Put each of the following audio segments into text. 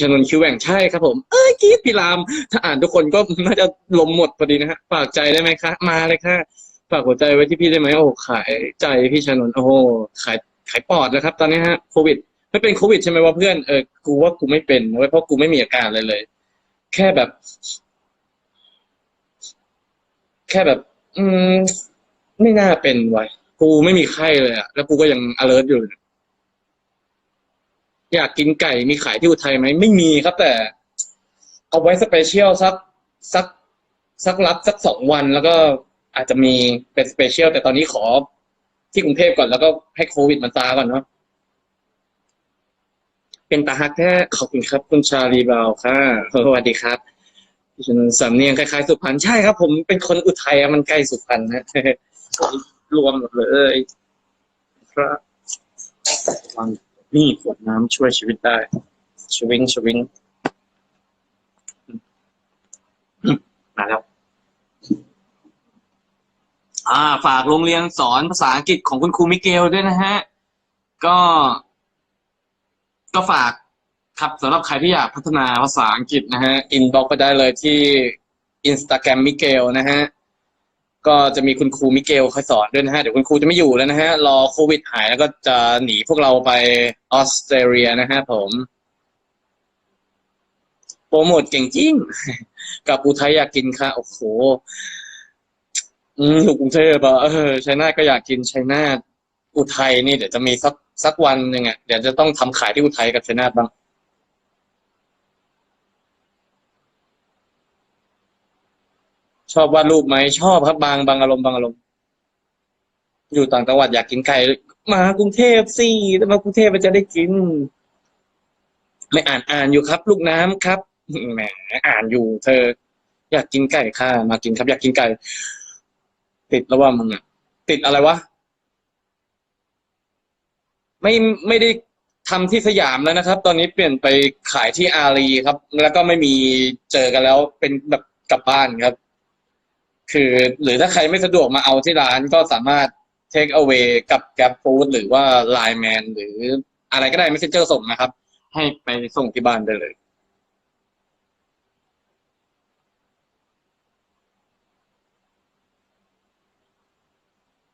ชนนคิวแหว่งใช่ครับผม เอ้ยกีดพี่ราม ถ้าอ่านทุกคนก็น่าจะลมหมดพอดีนะฮะฝากใจได้ไหมคะ มาเลยค่ะฝากหัวใจไว้ที่พี่ได้ไหมโอ้ขายใจพี่ชนนโอ้ขายขายปอดแล้วครับ ตอนนี้ฮะโควิดไม่เป็นโควิดใช่ไหมวะเพื่อนเออกูว่ากูไม่เป็นเว้ยเพราะกูไม่มีอาการเลยเลย แค่แบบ แค่แบบ อืม ไม่น่าเป็นไว้ยกูไม่มีไข้เลยอะแล้วกูก็ยัง alert อยู่ อยากกินไก่มีขายที่อุทัยไหมไม่มีครับ แต่ เอาไว้สเปเชียลสักสักสักรับสักสองวันแล้วก็อาจจะมีเป็นสเปเชียลแต่ตอนนี้ขอที่กรุงเทพก่อนแล้วก็ให้โควิดมันซาก่อนเนาะเป็นตาฮักแท้ขอบคุณครับ คุณชาลีบาวค่ะสวัสดีครับฉันสำเนียงคล้ายๆสุพรรณใช่ครับ ผมเป็นคนอุทัยมันใกล้สุพรรณนะรวมหมดเลยครับวาง นี่ขวดน้ำช่วยชีวิตได้ชวิงชวิงมมาแล้วอ่า ฝากโรงเรียนสอนภาษาอังกฤษของคุณครูมิเกลด้วยนะฮะ ก็ ก็ฝากครับสำหรับใครที่อยากพัฒนาภาษาอังกฤษนะฮะ อินบ็อกไปได้เลยที่อินสตาแกรมมิเกลนะฮะ ก็จะมีคุณครูมิเกลคอยสอนด้วยนะฮะ เดี๋ยวคุณครูจะไม่อยู่แล้วนะฮะ รอโควิดหายแล้วก็จะหนีพวกเราไปออสเตรเลียนะฮะผมโปรโมทเก่งจริง กับอุทัยอยากกินค่ะ โอ้โหอืมอยู่กรุงเทพอะเออชัยนาทก็อยากกินชัยนาทอุทัยนี่เดี๋ยวจะมีสักสักวันหนึ่งอะเดี๋ยวจะต้องทำขายที่อุทัยกับชัยนาทบ้าง ชอบวาดรูปไหมชอบครับบางบางอารมณ์บางอารมณ์อยู่ต่างจังหวัดอยากกินไก่มากรุงเทพสิแล้วมากรุงเทพมันจะได้กิน ไม่อ่านอ่านอยู่ครับ ลูกน้ำครับแหมอ่านอยู่เธอ อยากกินไก่ค่ะ มากินครับ อยากกินไก่ ติดแล้วว่ามึงอะติดอะไรวะไม่ไม่ได้ทำที่สยามแล้วนะครับ ตอนนี้เปลี่ยนไปขายที่อารีครับ แล้วก็ไม่มีเจอกันแล้วเป็นแบบกลับบ้านครับ คือหรือถ้าใครไม่สะดวกมาเอาที่ร้านก็สามารถ take away กับ Grab Food หรือว่า Line Man หรืออะไรก็ได้ Messenger ส่งนะครับ ให้ไปส่งที่บ้านได้เลย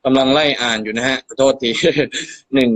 กำลังไล่อ่านอยู่นะฮะขอโทษที หนึ่ง